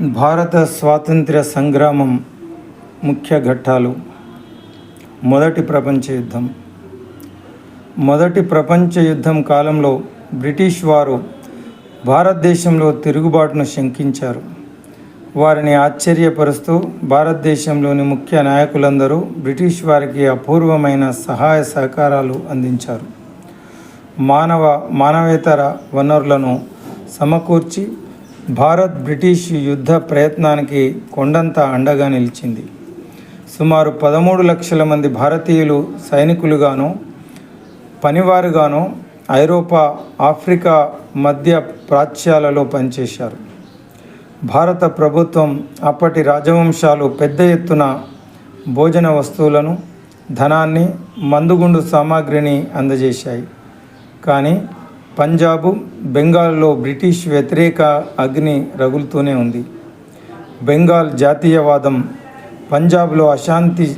భారత స్వాతంత్ర్య సంగ్రామం ముఖ్య ఘట్టాలు. మొదటి ప్రపంచ యుద్ధం. మొదటి ప్రపంచ యుద్ధం కాలంలో బ్రిటిష్ వారు భారతదేశంలో తిరుగుబాటును శంకించారు. వారిని ఆశ్చర్యపరుస్తూ భారతదేశంలోని ముఖ్య నాయకులందరూ బ్రిటిష్ వారికి అపూర్వమైన సహాయ సహకారాలు అందించారు. మానవ మానవేతర వనరులను సమకూర్చి భారత్ బ్రిటిష్ యుద్ధ ప్రయత్నానికి కొండంత అండగా నిలిచింది. సుమారు పదమూడు లక్షల మంది భారతీయులు సైనికులుగాను పనివారుగాను ఐరోపా ఆఫ్రికా మధ్య ప్రాచ్యాలలో పనిచేశారు. భారత ప్రభుత్వం అప్పటి రాజవంశాలు పెద్ద ఎత్తున భోజన వస్తువులను ధనాన్ని మందుగుండు సామాగ్రిని అందజేశాయి. కానీ పంజాబు బెంగాల్లో బ్రిటిష్ వ్యతిరేక అగ్ని రగులుతూనే ఉంది. బెంగాల్ జాతీయవాదం పంజాబ్లో అశాంతి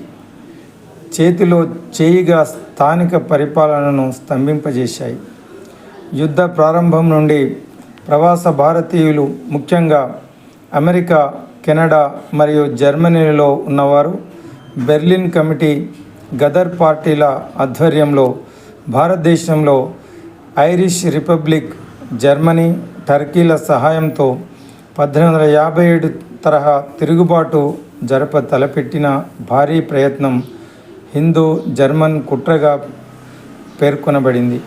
చేతిలో చేయిగా స్థానిక పరిపాలనను స్తంభింపజేశాయి. యుద్ధ ప్రారంభం నుండి ప్రవాస భారతీయులు ముఖ్యంగా అమెరికా కెనడా మరియు జర్మనీలో ఉన్నవారు బెర్లిన్ కమిటీ గదర్ పార్టీల ఆధ్వర్యంలో భారతదేశంలో ఐరిష్ రిపబ్లిక్ జర్మనీ టర్కీల సహాయంతో పద్దెనిమిది వందల యాభై ఏడు తరహా తిరుగుబాటు జరప తలపెట్టిన భారీ ప్రయత్నం హిందూ జర్మన్ కుట్రగా పేర్కొనబడింది.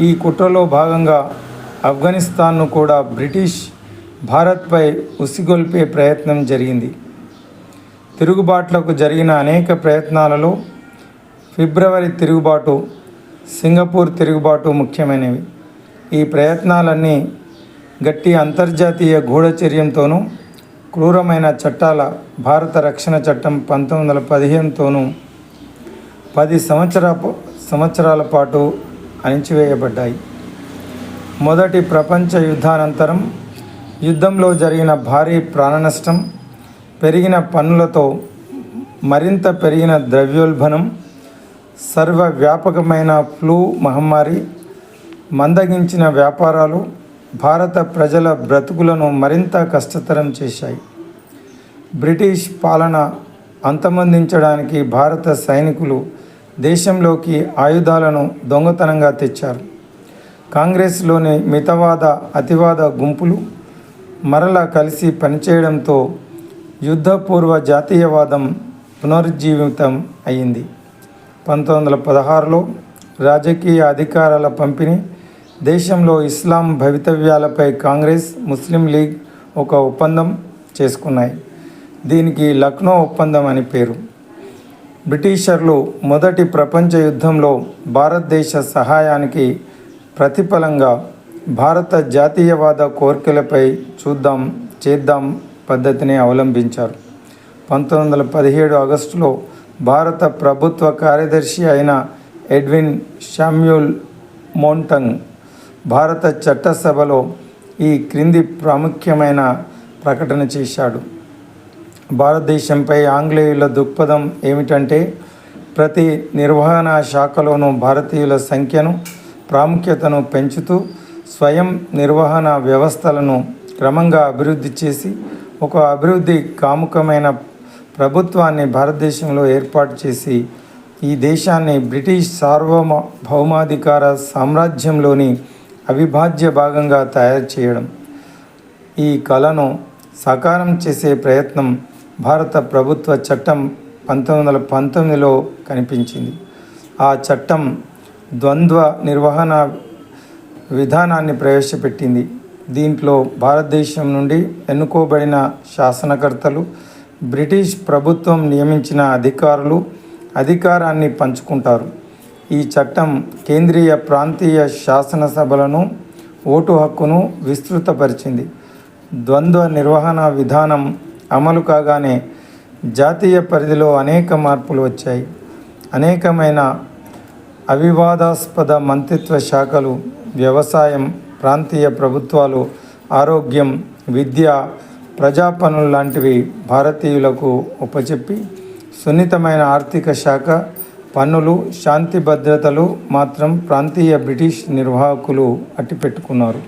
ఈ కుట్రలో భాగంగా ఆఫ్ఘనిస్తాన్ను కూడా బ్రిటిష్ భారత్పై ఉసిగొల్పే ప్రయత్నం జరిగింది. తిరుగుబాట్లకు జరిగిన అనేక ప్రయత్నాలలో ఫిబ్రవరి తిరుగుబాటు సింగపూర్ తిరుగుబాటు ముఖ్యమైనవి. ఈ ప్రయత్నాలన్నీ గట్టి అంతర్జాతీయ గూఢచర్యంతోనూ క్రూరమైన చట్టాల భారత రక్షణ చట్టం పంతొమ్మిది వందల పదిహేనుతోనూ పది సంవత్సర సంవత్సరాల పాటు అణిచివేయబడ్డాయి. మొదటి ప్రపంచ యుద్ధానంతరం యుద్ధంలో జరిగిన భారీ ప్రాణనష్టం పెరిగిన పన్నులతో మరింత పెరిగిన ద్రవ్యోల్బణం సర్వవ్యాపకమైన ఫ్లూ మహమ్మారి మందగించిన వ్యాపారాలు భారత ప్రజల బ్రతుకులను మరింత కష్టతరం చేశాయి. బ్రిటిష్ పాలన అంతమొందించడానికి భారత సైనికులు దేశంలోకి ఆయుధాలను దొంగతనంగా తెచ్చారు. కాంగ్రెస్లోని మితవాద అతివాద గుంపులు మరలా కలిసి పనిచేయడంతో యుద్ధపూర్వ జాతీయవాదం పునరుజ్జీవితం అయింది. పంతొమ్మిది వందల పదహారులో రాజకీయ అధికారాల పంపిణీ దేశంలో ఇస్లాం భవితవ్యాలపై కాంగ్రెస్ ముస్లిం లీగ్ ఒక ఒప్పందం చేసుకున్నాయి. దీనికి లక్నో ఒప్పందం అని పేరు. బ్రిటిషర్లు మొదటి ప్రపంచ యుద్ధంలో భారతదేశ సహాయానికి ప్రతిఫలంగా భారత జాతీయవాద కోరికలపై చూద్దాం చేద్దాం పద్ధతిని అవలంబించారు. పంతొమ్మిది వందల పదిహేడు ఆగస్టులో భారత ప్రభుత్వ కార్యదర్శి అయిన ఎడ్విన్ షామ్యూల్ మోంటంగ్ భారత చట్టసభలో ఈ క్రింది ప్రాముఖ్యమైన ప్రకటన చేశాడు. భారతదేశంపై ఆంగ్లేయుల దృక్పథం ఏమిటంటే ప్రతి నిర్వహణ శాఖలోనూ భారతీయుల సంఖ్యను ప్రాముఖ్యతను పెంచుతూ స్వయం నిర్వహణ వ్యవస్థలను క్రమంగా అభివృద్ధి చేసి ఒక అభివృద్ధి కాముకమైన ప్రభుత్వాన్ని భారతదేశంలో ఏర్పాటు చేసి ఈ దేశాన్ని బ్రిటిష్ సార్వభౌమ భౌమాధికార సామ్రాజ్యంలోని అవిభాజ్య భాగంగా తయారు చేయడం. ఈ కళను సాకారం చేసే ప్రయత్నం భారత ప్రభుత్వ చట్టం పంతొమ్మిది వందల పంతొమ్మిదిలో కనిపించింది. ఆ చట్టం ద్వంద్వ నిర్వహణ విధానాన్ని ప్రవేశపెట్టింది. దీంట్లో భారతదేశం నుండి ఎన్నుకోబడిన శాసనకర్తలు బ్రిటిష్ ప్రభుత్వం నియమించిన అధికారులు అధికారాన్ని పంచుకుంటారు. ఈ చట్టం కేంద్రీయ ప్రాంతీయ శాసనసభలను ఓటు హక్కును విస్తృతపరిచింది. ద్వంద్వ నిర్వహణ విధానం అమలు కాగానే జాతీయ పరిధిలో అనేక మార్పులు వచ్చాయి. అనేకమైన అవివాదాస్పద మంత్రిత్వ శాఖలు వ్యవసాయం ప్రాంతీయ ప్రభుత్వాలు ఆరోగ్యం విద్య ప్రజా పనులు లాంటివి భారతీయులకు ఉపచెప్పి సున్నితమైన ఆర్థిక శాఖ పన్నులు శాంతి భద్రతలు మాత్రం ప్రాంతీయ బ్రిటిష్ నిర్వాహకులు అట్టిపెట్టుకున్నారు.